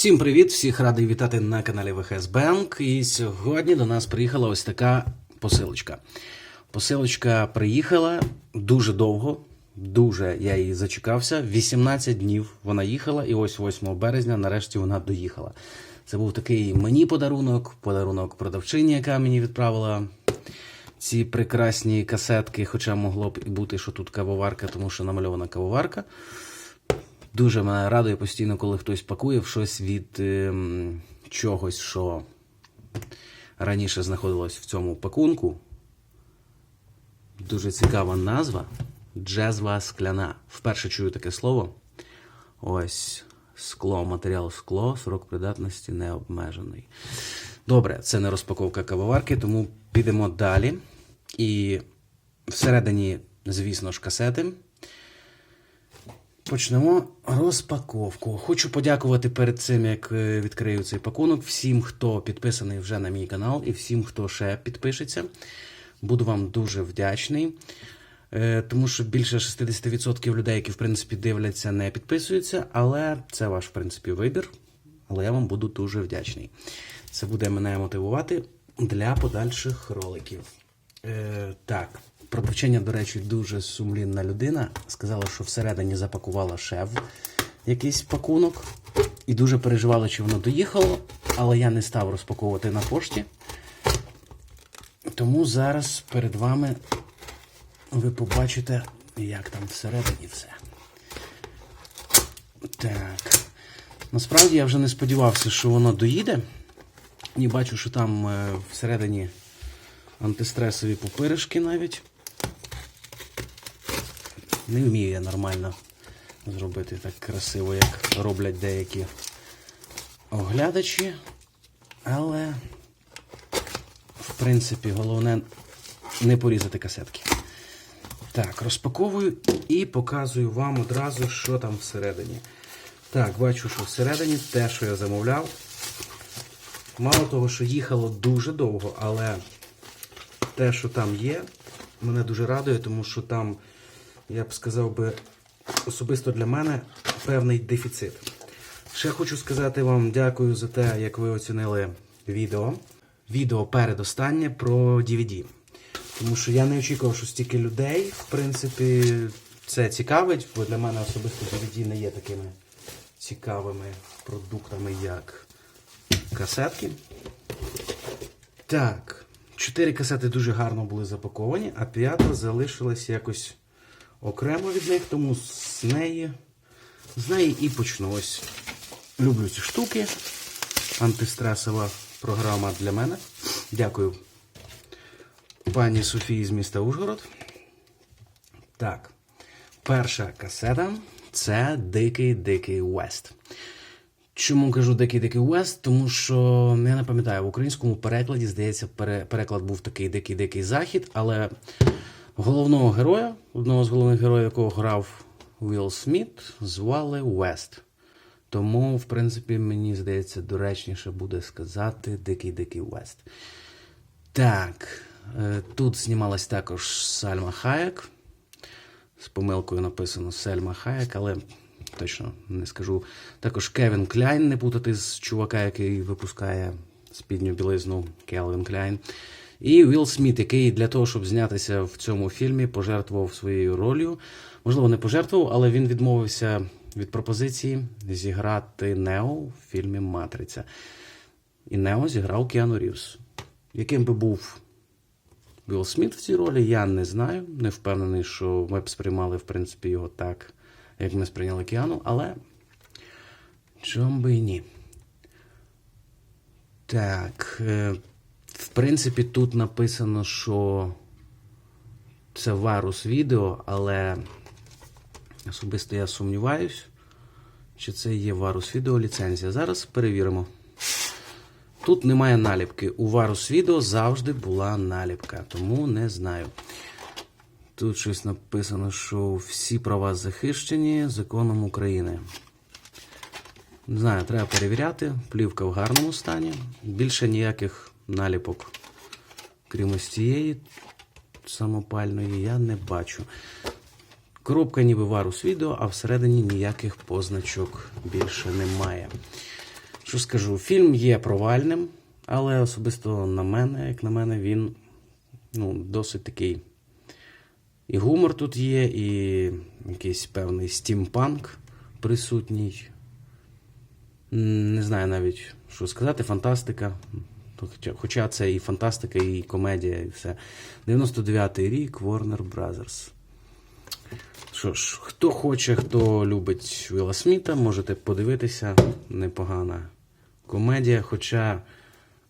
Всім привіт! Всіх радий вітати на каналі ВХС Банк. І сьогодні до нас приїхала ось така посилочка. Посилочка приїхала дуже довго, дуже я її зачекався. 18 днів вона їхала, і ось 8 березня нарешті вона доїхала. Це був такий мені подарунок, подарунок продавчині, яка мені відправила ці прекрасні касетки, хоча могло б і бути, що тут кавоварка, тому що намальована кавоварка. Дуже мене радує постійно, коли хтось пакує в щось від ем, чогось, що раніше знаходилось в цьому пакунку. Дуже цікава назва. Джезва скляна. Вперше чую таке слово. Ось скло, матеріал скло, срок придатності не обмежений. Добре, це не розпаковка кавоварки, тому підемо далі. І всередині, звісно ж, касети. Почнемо розпаковку. Хочу подякувати перед цим, як е, відкрию цей пакунок, всім, хто підписаний вже на мій канал, і всім, хто ще підпишеться. Буду вам дуже вдячний. Е, Тому що більше 60% людей, які в принципі дивляться, не підписуються, але це ваш в принципі вибір. Але я вам буду дуже вдячний. Це буде мене мотивувати для подальших роликів. Е, так, продавчиня, до речі, дуже сумлінна людина. Сказала, що всередині запакувала в якийсь пакунок. І дуже переживала, чи воно доїхало, але я не став розпаковувати на пошті. Тому зараз перед вами ви побачите, як там всередині все. Так. Насправді я вже не сподівався, що воно доїде. І бачу, що там е, всередині антистресові пупиришки навіть. Не вмію я нормально зробити так красиво, як роблять деякі оглядачі. Але, в принципі, головне не порізати касетки. Так, розпаковую і показую вам одразу, що там всередині. Так, бачу, що всередині те, що я замовляв. Мало того, що їхало дуже довго, але те, що там є, мене дуже радує, тому що там, я б сказав би, особисто для мене певний дефіцит. Ще хочу сказати вам дякую за те, як ви оцінили відео. Відео передостаннє про DVD. Тому що я не очікував, що стільки людей, в принципі, це цікавить, бо для мене особисто DVD не є такими цікавими продуктами, як касетки. Так, чотири касети дуже гарно були запаковані, а п'ята залишилась якось окремо від них, тому з неї, з неї і почну. Ось люблю ці штуки. Антистресова програма для мене. Дякую пані Софії з міста Ужгород. Так, перша касета це Дикий Дикий Вест. Чому кажу Дикий Дикий Вест? Тому що я не пам'ятаю, в українському перекладі, здається, переклад був такий Дикий Дикий Захід, але головного героя, одного з головних героїв, якого грав Уілл Сміт, звали Вест. Тому, в принципі, мені здається, доречніше буде сказати Дикий Дикий Вест. Так, е, тут знімалась також Сальма Хаєк. З помилкою написано Сельма Хаєк, але точно не скажу. Також Кевін Кляйн, не путати з чувака, який випускає спідню білизну Келвін Кляйн. І Вілл Сміт, який для того, щоб знятися в цьому фільмі, пожертвував своєю ролью. Можливо, не пожертвував, але він відмовився від пропозиції зіграти Нео в фільмі Матриця. І Нео зіграв Кіану Рівз. Яким би був Вілл Сміт в цій ролі, я не знаю. Не впевнений, що ми б сприймали, в принципі, його так, як ми сприйняли Кіану, але чом би і ні. Так. В принципі, тут написано, що це варус відео, але особисто я сумніваюсь, чи це є варус відео ліцензія. Зараз перевіримо. Тут немає наліпки. У Varus Video завжди була наліпка, тому не знаю. Тут щось написано, що всі права захищені законом України. Не знаю, треба перевіряти. Плівка в гарному стані. Більше ніяких наліпок, крім ось цієї самопальної, я не бачу. Коробка ніби Varus Video, а всередині ніяких позначок більше немає. Що скажу, фільм є провальним, але особисто на мене, як на мене, він ну, досить такий. І гумор тут є, і якийсь певний стімпанк присутній. Не знаю навіть, що сказати, фантастика. Хоча це і фантастика, і комедія, і все. 99-й рік Warner Brothers. Що ж, хто хоче, хто любить Вілла Сміта, можете подивитися. Непогана комедія, хоча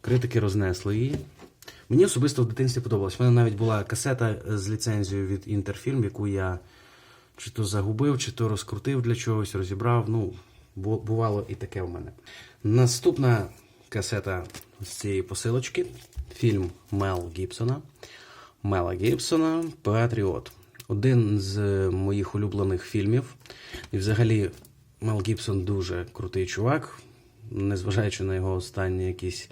критики рознесли її. Мені особисто в дитинстві подобалось. У мене навіть була касета з ліцензією від Інтерфільм, яку я чи то загубив, чи то розкрутив для чогось, розібрав. Ну, бувало і таке в мене. Наступна касета з цієї посилочки фільм Мел Гібсона. Мела Гібсона Патріот. Один з моїх улюблених фільмів. І взагалі Мел Гібсон дуже крутий чувак, незважаючи на його останні якісь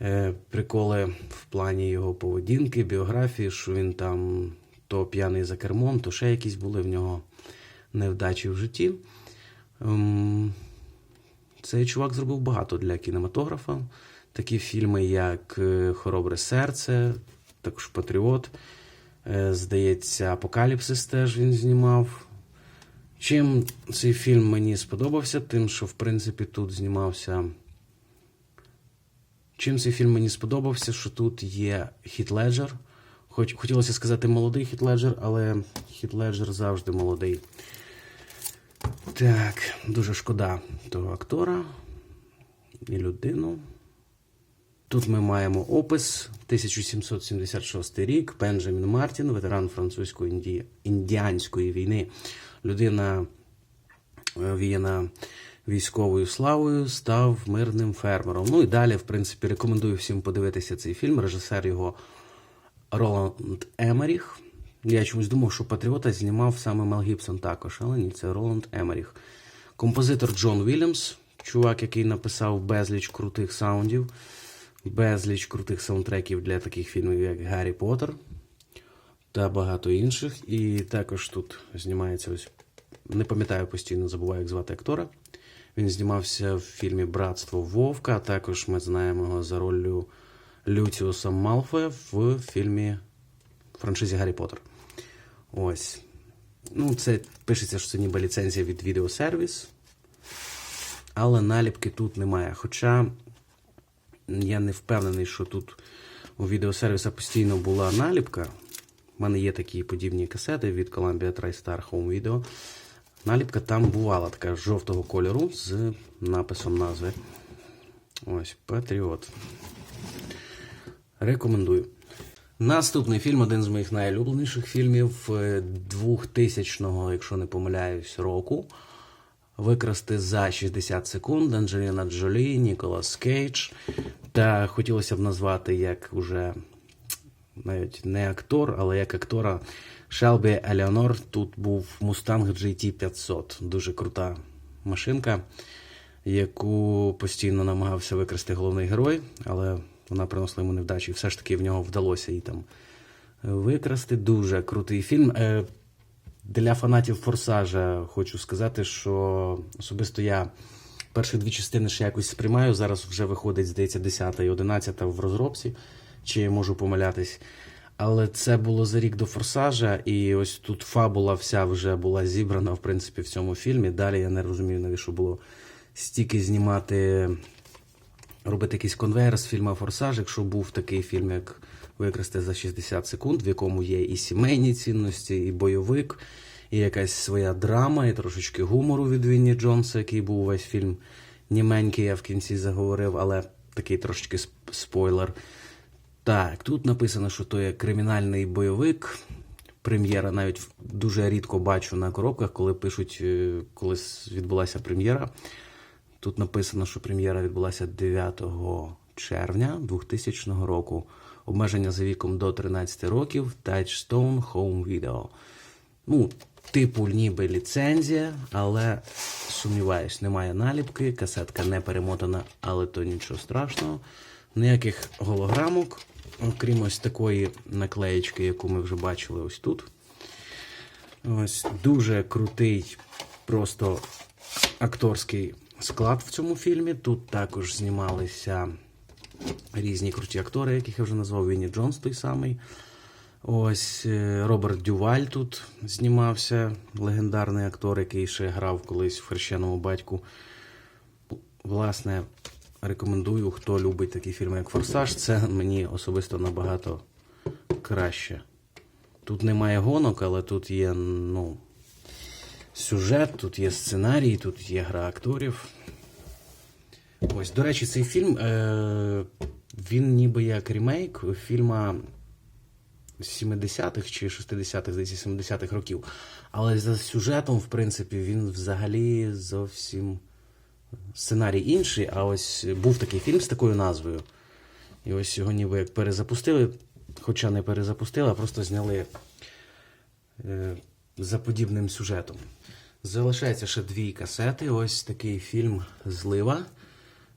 е, приколи в плані його поведінки, біографії, що він там то п'яний за кермом, то ще якісь були в нього невдачі в житті. Ем, цей чувак зробив багато для кінематографа. Такі фільми, як е, Хоробре серце, також Патріот. Е, Здається, Апокаліпсис теж він знімав. Чим цей фільм мені сподобався, тим, що в принципі тут знімався. Чим цей фільм мені сподобався, що тут є Хіт Леджер. Хоч хотілося сказати молодий Хіт Леджер, але Хіт Леджер завжди молодий. Так, дуже шкода того актора і людину. Тут ми маємо опис 1776 рік. Бенджамін Мартін, ветеран французької індіанської війни. Людина е, віяна військовою славою, став мирним фермером. Ну і далі, в принципі, рекомендую всім подивитися цей фільм. Режисер його Роланд Емеріх. Я чомусь думав, що Патріота знімав саме Мел Гібсон також, але ні, це Роланд Емеріх. Композитор Джон Вільямс, чувак, який написав безліч крутих саундів, безліч крутих саундтреків для таких фільмів, як Гаррі Поттер та багато інших. І також тут знімається ось, не пам'ятаю постійно, забуваю, як звати актора. Він знімався в фільмі Братство Вовка, а також ми знаємо його за роллю Люціуса Малфоя в фільмі франшизі Гаррі Поттер. Ось. Ну, це пишеться, що це ніби ліцензія від відеосервіс. Але наліпки тут немає. Хоча я не впевнений, що тут у відеосервіса постійно була наліпка. У мене є такі подібні касети від Columbia TriStar Home Video. Наліпка там бувала така жовтого кольору з написом назви. Ось, Патріот. Рекомендую. Наступний фільм один з моїх найулюбленіших фільмів е, 2000-го, якщо не помиляюсь, року. Викрасти за 60 секунд Анджеліна Джолі, Ніколас Кейдж. Та хотілося б назвати як уже навіть не актор, але як актора Шелбі Елеонор. Тут був Mustang GT500. Дуже крута машинка, яку постійно намагався викрасти головний герой, але вона приносила йому невдачі. І все ж таки в нього вдалося її там викрасти. Дуже крутий фільм. Е, Для фанатів Форсажа хочу сказати, що особисто я перші дві частини ще якось сприймаю. Зараз вже виходить, здається, 10 і 11 в розробці, чи можу помилятись. Але це було за рік до форсажа, і ось тут фабула вся вже була зібрана, в принципі, в цьому фільмі. Далі я не розумію, навіщо було стільки знімати, робити якийсь конвейер з фільму Форсаж, якщо був такий фільм, як Викрасти за 60 секунд, в якому є і сімейні цінності, і бойовик, і якась своя драма, і трошечки гумору від Вінні Джонса, який був весь фільм німенький, я в кінці заговорив, але такий трошечки спойлер. Так, тут написано, що то є кримінальний бойовик. Прем'єра навіть дуже рідко бачу на коробках, коли пишуть, е, коли відбулася прем'єра. Тут написано, що прем'єра відбулася 9 червня 2000 року. Обмеження за віком до 13 років. Touchstone Home Video. Ну, типу, ніби ліцензія, але сумніваюсь, немає наліпки, касетка не перемотана, але то нічого страшного. Ніяких голограмок, окрім ось такої наклеєчки, яку ми вже бачили ось тут. Ось дуже крутий, просто акторський склад в цьому фільмі. Тут також знімалися різні круті актори, яких я вже назвав Вінні Джонс, той самий. Ось е, Роберт Дюваль тут знімався, легендарний актор, який ще грав колись в хрещеному батьку. Власне, рекомендую, хто любить такі фільми, як Форсаж. Це мені особисто набагато краще. Тут немає гонок, але тут є ну, сюжет, тут є сценарій, тут є гра акторів. Ось, до речі, цей фільм е- він ніби як ремейк фільма 70-х чи 60-х, здається, 70-х років. Але за сюжетом, в принципі, він взагалі зовсім сценарій інший. А ось був такий фільм з такою назвою. І ось його ніби як перезапустили, хоча не перезапустили, а просто зняли е, за подібним сюжетом. Залишається ще дві касети. Ось такий фільм Злива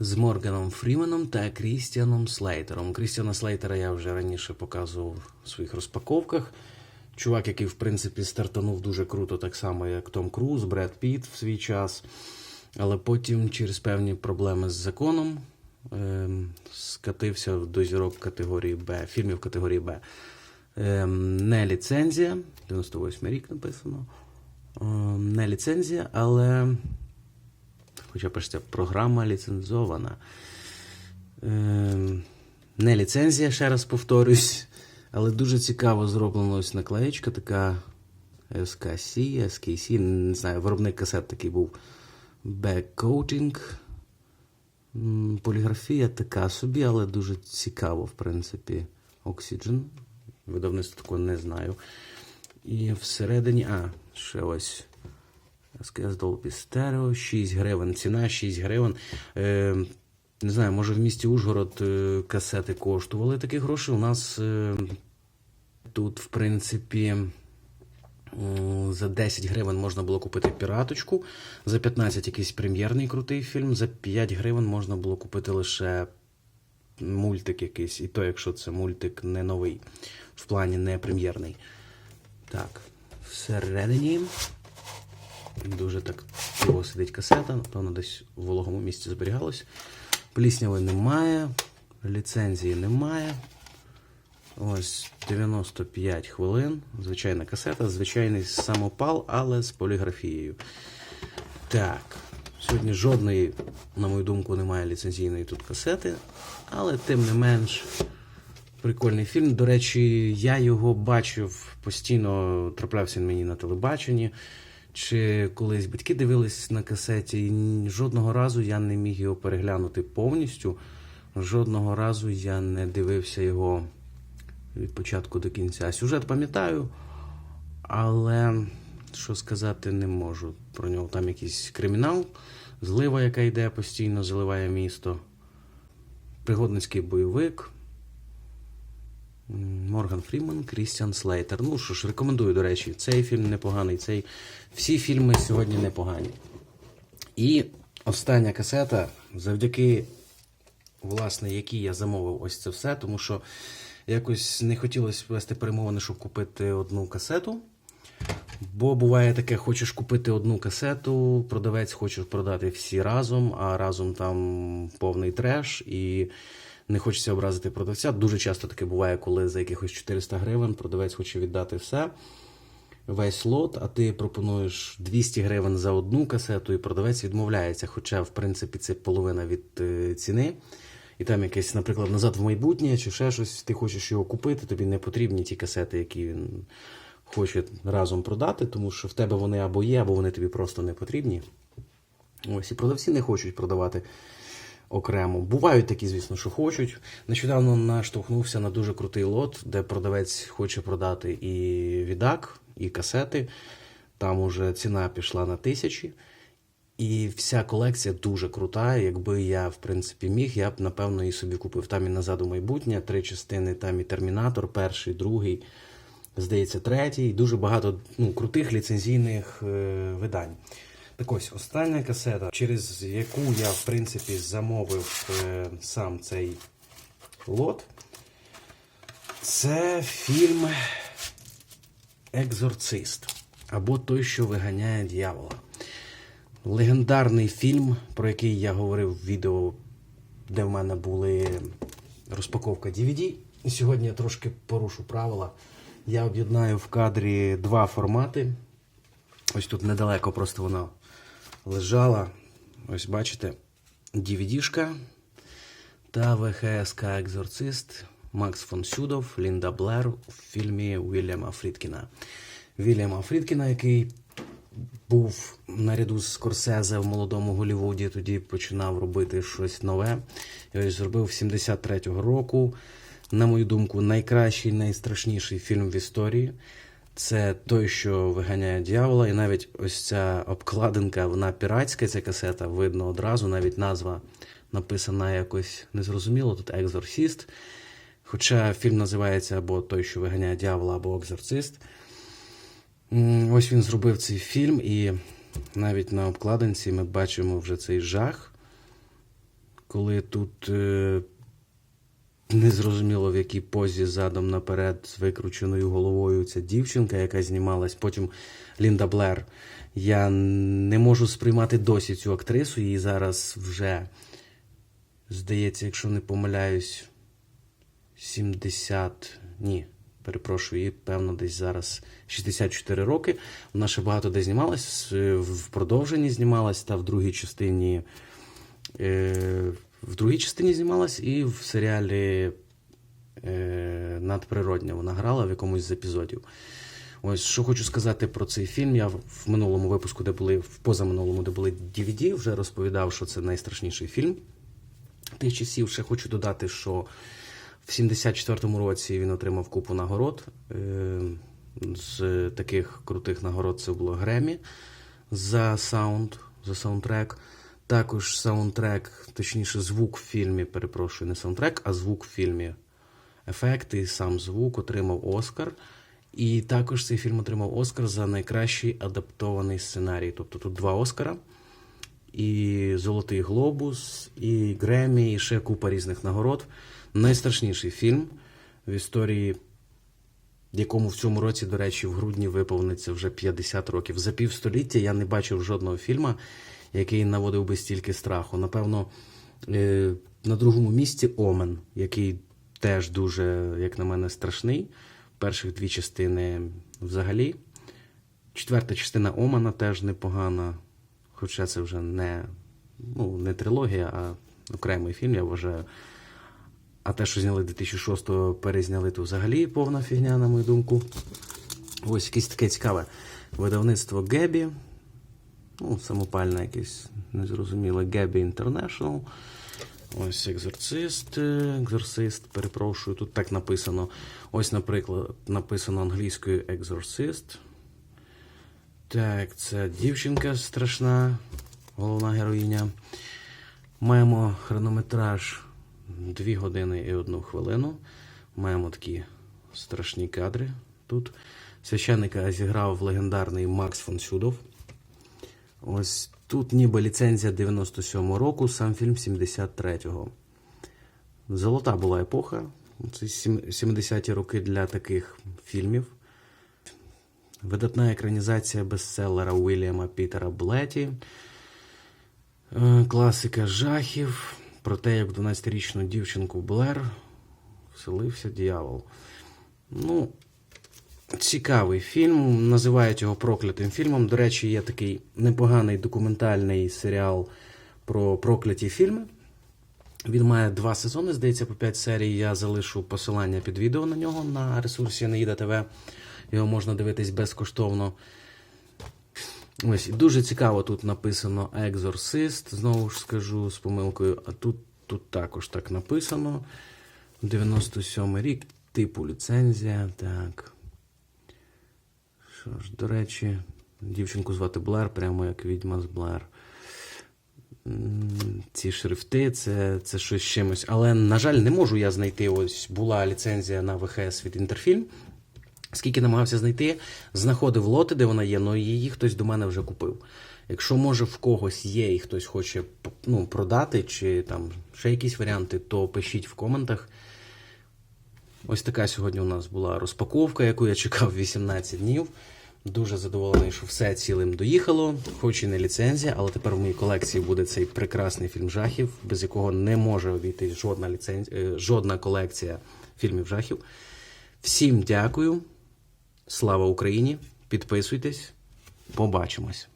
з Морганом Фріменом та Крістіаном Слейтером. Крістіана Слейтера я вже раніше показував в своїх розпаковках. Чувак, який, в принципі, стартанув дуже круто, так само, як Том Круз, Бред Піт в свій час. Але потім через певні проблеми з законом ем, скатився до зірок категорії Б, фільмів категорії Б. Ем, не ліцензія, 98 рік написано. Ем, не ліцензія, але. Хоча пишеться програма ліцензована. Ем, не ліцензія, ще раз повторюсь. Але дуже цікаво зроблена ось наклеєчка, така SKC, SKC, не знаю, виробник касет такий був. Backcoating. Поліграфія така собі, але дуже цікаво, в принципі, Oxygen. Видавництво такого не знаю. І всередині. А, ще ось. SKS Dolby Stereo, 6 гривень. Ціна 6 гривень. Е, не знаю, може в місті Ужгород е, касети коштували такі гроші. У нас е, тут, в принципі, за 10 гривень можна було купити піраточку, за 15 якийсь прем'єрний крутий фільм, за 5 гривень можна було купити лише мультик якийсь, і то, якщо це мультик не новий, в плані не прем'єрний. Так, всередині. Дуже так довго сидить касета, напевно, десь в вологому місці зберігалось. Плісняви немає, ліцензії немає. Ось 95 хвилин. Звичайна касета, звичайний самопал, але з поліграфією. Так, сьогодні жодної, на мою думку, немає ліцензійної тут касети, але тим не менш. Прикольний фільм. До речі, я його бачив постійно, траплявся він мені на телебаченні. Чи колись батьки дивились на касеті, і жодного разу я не міг його переглянути повністю. Жодного разу я не дивився його від початку до кінця. Сюжет пам'ятаю, але що сказати не можу про нього. Там якийсь кримінал, злива, яка йде постійно, заливає місто, пригодницький бойовик. Морган Фріман, Крістіан Слейтер. Ну що ж, рекомендую, до речі, цей фільм непоганий, цей... всі фільми сьогодні непогані. І остання касета, завдяки, власне, якій я замовив ось це все, тому що якось не хотілося вести перемовини, щоб купити одну касету. Бо буває таке, хочеш купити одну касету, продавець хоче продати всі разом, а разом там повний треш, і не хочеться образити продавця. Дуже часто таке буває, коли за якихось 400 гривень продавець хоче віддати все, весь лот, а ти пропонуєш 200 гривень за одну касету, і продавець відмовляється. Хоча, в принципі, це половина від е, ціни. І там якесь, наприклад, назад в майбутнє чи ще щось, ти хочеш його купити, тобі не потрібні ті касети, які він хоче разом продати, тому що в тебе вони або є, або вони тобі просто не потрібні. Ось і продавці не хочуть продавати окремо. Бувають такі, звісно, що хочуть. Нещодавно наштовхнувся на дуже крутий лот, де продавець хоче продати і відак, і касети. Там уже ціна пішла на тисячі. І вся колекція дуже крута. Якби я, в принципі, міг, я б, напевно, і собі купив. Там і назад у майбутнє, три частини, там і Термінатор, перший, другий, здається, третій. Дуже багато ну, крутих ліцензійних е, видань. Так ось, остання касета, через яку я, в принципі, замовив е, сам цей лот. Це фільм Екзорцист. Або той, що виганяє дьявола. легендарний фільм, про який я говорив в відео, де в мене були розпаковка DVD. І сьогодні я трошки порушу правила. Я об'єднаю в кадрі два формати. Ось тут недалеко просто вона лежала. Ось бачите, DVD-шка та ВХСК Екзорцист Макс фон Сюдов, Лінда Блер у фільмі Вільяма Фрідкіна. Вільяма Фрідкіна, який був наряду з Скорсезе в молодому Голлівуді, тоді починав робити щось нове. І ось зробив 73-го року. На мою думку, найкращий, найстрашніший фільм в історії. Це той, що виганяє дьявола, і навіть ось ця обкладинка, вона піратська, ця касета, видно одразу, навіть назва написана якось незрозуміло, тут екзорсіст. Хоча фільм називається або той, що виганяє дьявола, або екзорцист. Ось він зробив цей фільм, і навіть на обкладинці ми бачимо вже цей жах, коли тут е, незрозуміло в якій позі задом наперед з викрученою головою ця дівчинка, яка знімалась. Потім Лінда Блер. Я не можу сприймати досі цю актрису. Їй зараз вже, здається, якщо не помиляюсь, 70. Ні, перепрошую, їй, певно, десь зараз 64 роки. Вона ще багато де знімалась, е, в продовженні знімалась та в другій частині. Е, в другій частині знімалась і в серіалі е, Надприродня вона грала в якомусь з епізодів. Ось що хочу сказати про цей фільм. Я в минулому випуску, де були, в позаминулому, де були DVD, вже розповідав, що це найстрашніший фільм тих часів. Ще хочу додати, що в 74-му році він отримав купу нагород. Е, З таких крутих нагород це було Гремі за саунд, за саундтрек. Також саундтрек, точніше, звук в фільмі, перепрошую, не саундтрек, а звук в фільмі. Ефекти і сам звук отримав Оскар. І також цей фільм отримав Оскар за найкращий адаптований сценарій. Тобто тут два Оскара, і Золотий Глобус, і Гремі, і ще купа різних нагород. Найстрашніший фільм в історії, якому в цьому році, до речі, в грудні виповниться вже 50 років. За півстоліття я не бачив жодного фільму, який наводив би стільки страху. Напевно, е, на другому місці Омен, який теж дуже, як на мене, страшний. Перших дві частини взагалі. Четверта частина Омана теж непогана. Хоча це вже не, ну, не трилогія, а окремий фільм, я вважаю. А те, що зняли 2006-го, перезняли, то взагалі повна фігня, на мою думку. Ось якесь таке цікаве видавництво Гебі. Ну, самопальне якесь незрозуміле Гебі International. Ось екзорцист, е, екзорцист, перепрошую, тут так написано. Ось, наприклад, написано англійською екзорцист. Так, це дівчинка страшна, головна героїня. Маємо хронометраж 2 години і 1 хвилину. Маємо такі страшні кадри тут. Священника зіграв легендарний Макс фон Сюдов. Ось тут ніби ліцензія 97-го року, сам фільм 73-го. Золота була епоха. Це 70-ті роки для таких фільмів. Видатна екранізація бестселера Уільяма Пітера Блеті. Е, Класика жахів. Про те, як в 12-річну дівчинку Блер вселився дьявол. Ну, цікавий фільм. Називають його проклятим фільмом. До речі, є такий непоганий документальний серіал про прокляті фільми. Він має два сезони, здається, по 5 серій. Я залишу посилання під відео на нього на ресурсі Неїда ТВ. Його можна дивитись безкоштовно. Ось, дуже цікаво тут написано Екзорцист, знову ж скажу з помилкою, а тут, тут також так написано. 97 рік, типу ліцензія. Так. Що ж, до речі, дівчинку звати Блер, прямо як відьма з Блер. Ці шрифти, це, це щось чимось. Але, на жаль, не можу я знайти. Ось була ліцензія на ВХС від Інтерфільм. Скільки намагався знайти, знаходив лоти, де вона є, але її хтось до мене вже купив. Якщо може в когось є і хтось хоче ну, продати, чи там ще якісь варіанти, то пишіть в коментах. Ось така сьогодні у нас була розпаковка, яку я чекав 18 днів. Дуже задоволений, що все цілим доїхало, хоч і не ліцензія, але тепер в моїй колекції буде цей прекрасний фільм жахів, без якого не може обійти жодна ліцензія, жодна колекція фільмів жахів. Всім дякую. Слава Україні! Підписуйтесь, побачимось.